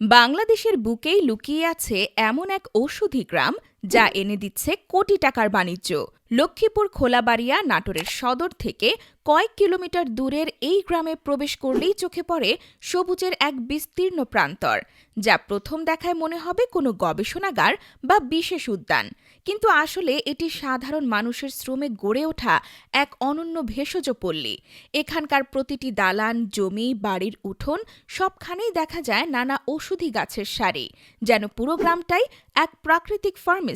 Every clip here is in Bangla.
বাংলাদেশের বুকেই লুকিয়ে আছে এমন এক ঔষধি গ্রাম যা এনে দিচ্ছে কোটি টাকার বাণিজ্য। লক্ষ্মীপুর খোলাবাড়িয়া নাটোরের সদর থেকে কয়েক কিলোমিটার দূরের এই গ্রামে প্রবেশ করলেই চোখে পড়ে সবুজের এক বিস্তীর্ণ প্রান্তর, যা প্রথম দেখায় মনে হবে কোনো গবেষণাগার বা বিশেষ উদ্যান। কিন্তু আসলে এটি সাধারণ মানুষের শ্রমে গড়ে ওঠা এক অনন্য ভেষজ পল্লী। এখানকার প্রতিটি দালান, জমি, বাড়ির উঠোন সবখানেই দেখা যায় নানা ঔষধি গাছের সারি, যেন পুরো গ্রামটাই এক প্রাকৃতিক ফার্মেসি।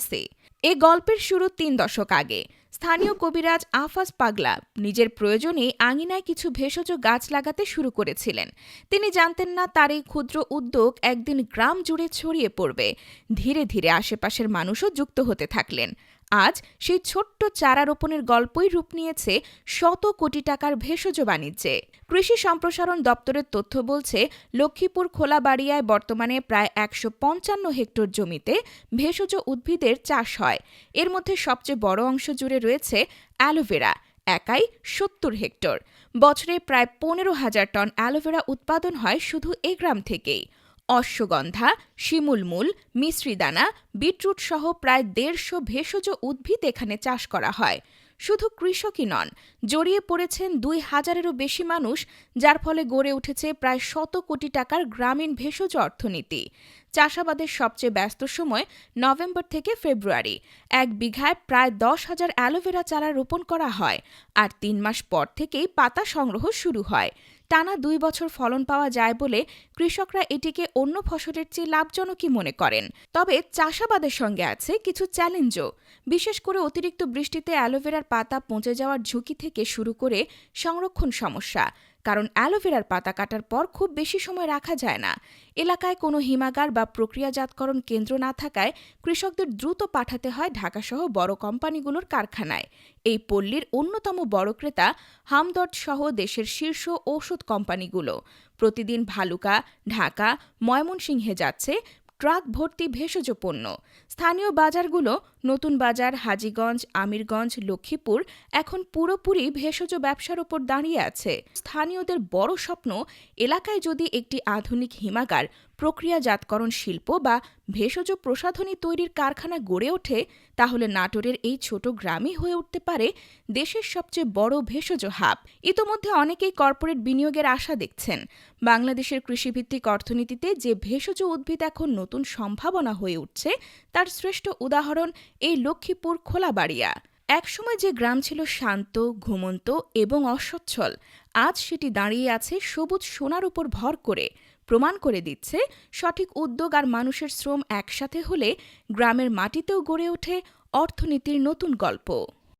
এ গল্পের শুরু তিন দশক আগে। স্থানীয় কবিরাজ আফাজ পাগলা নিজের প্রয়োজনে আঙিনায় কিছু ভেষজ গাছ লাগাতে শুরু করেছিলেন। তিনি জানতেন না তার এই ক্ষুদ্র উদ্যোগ একদিন গ্রাম জুড়ে ছড়িয়ে পড়বে। ধীরে ধীরে আশেপাশের মানুষও যুক্ত হতে থাকলেন। আজ সেই ছোট্ট চারা রোপণের গল্পই রূপ নিয়েছে শত কোটি টাকার ভেষজ বাণিজ্যে। কৃষি সম্প্রসারণ দপ্তরের তথ্য বলছে, লক্ষ্মীপুর খোলাবাড়িয়ায় বর্তমানে প্রায় একশো পঞ্চান্ন হেক্টর জমিতে ভেষজ উদ্ভিদের চাষ হয়। এর মধ্যে সবচেয়ে বড় অংশ জুড়ে রয়েছে অ্যালোভেরা, একাই সত্তর হেক্টর। বছরে প্রায় পনেরো হাজার টন অ্যালোভেরা উৎপাদন হয় শুধু এ গ্রাম থেকেই। অশ্বগন্ধা শিমুলমূল মিশ্রিদানা, বিটরুট সহ প্রায় দেড়শো ভেষজ উদ্ভিদ এখানে চাষ করা হয়। শুধু কৃষকই নন, জড়িয়ে পড়েছেন দুই হাজারেরও বেশি মানুষ, যার ফলে গড়ে উঠেছে প্রায় শত কোটি টাকার গ্রামীণ ভেষজ অর্থনীতি। চাষাবাদের সবচেয়ে ব্যস্ত সময় নভেম্বর থেকে ফেব্রুয়ারি। এক বিঘায় প্রায় দশ হাজার অ্যালোভেরা চারা রোপণ করা হয়, আর তিন মাস পর থেকেই পাতা সংগ্রহ শুরু হয়। টানা দুই বছর ফলন পাওয়া যায় বলে কৃষকরা এটিকে অন্য ফসলের চেয়ে লাভজনকই মনে করেন। তবে চাষাবাদের সঙ্গে আছে কিছু চ্যালেঞ্জও। বিশেষ করে অতিরিক্ত বৃষ্টিতে অ্যালোভেরার পাতা পচে যাওয়ার ঝুঁকি থেকে শুরু করে সংরক্ষণ সমস্যা। কারণ অ্যালোভেরার পাতা কাটার পর খুব বেশি সময় রাখা যায় না। এলাকায় কোনো হিমাগার বা প্রক্রিয়াজাতকরণ কেন্দ্র না থাকায় কৃষকদের দ্রুত পাঠাতে হয় ঢাকাসহ বড় কোম্পানিগুলোর কারখানায়। এই পল্লীর অন্যতম বড় ক্রেতা হামদর্দ সহ দেশের শীর্ষ ঔষধ কোম্পানিগুলো। প্রতিদিন ভালুকা, ঢাকা, ময়মনসিংহে যাচ্ছে ট্রাক ভর্তি ভেষজ পণ্য স্থানীয় বাজারগুলো নতুন বাজার, হাজীগঞ্জ, আমিরগঞ্জ, লক্ষ্মীপুর এখন পুরোপুরি ভেষজ ব্যবসার ওপর দাঁড়িয়ে আছে। স্থানীয়দের বড় স্বপ্ন, এলাকায় যদি একটি আধুনিক হিমাগার, প্রক্রিয়াজাতকরণ শিল্প বা ভেষজ প্রসাধনী তৈরির কারখানা গড়ে ওঠে, তাহলে নাটোরের এই ছোট গ্রামই হয়ে উঠতে পারে দেশের সবচেয়ে বড় ভেষজ হাব। ইতোমধ্যে অনেকেই কর্পোরেট বিনিয়োগের আশা দেখছেন। বাংলাদেশের কৃষিভিত্তিক অর্থনীতিতে যে ভেষজ উদ্ভিদ এখন নতুন সম্ভাবনা হয়ে উঠছে, তার শ্রেষ্ঠ উদাহরণ এই লক্ষ্মীপুর খোলাবাড়িয়া। একসময় যে গ্রাম ছিল শান্ত, ঘুমন্ত এবং অসচ্ছল, আজ সেটি দাঁড়িয়ে আছে সবুজ সোনার উপর ভর করে। প্রমাণ করে দিচ্ছে, সঠিক উদ্যোগ আর মানুষের শ্রম একসাথে হলে গ্রামের মাটিতেও গড়ে ওঠে অর্থনীতির নতুন গল্প।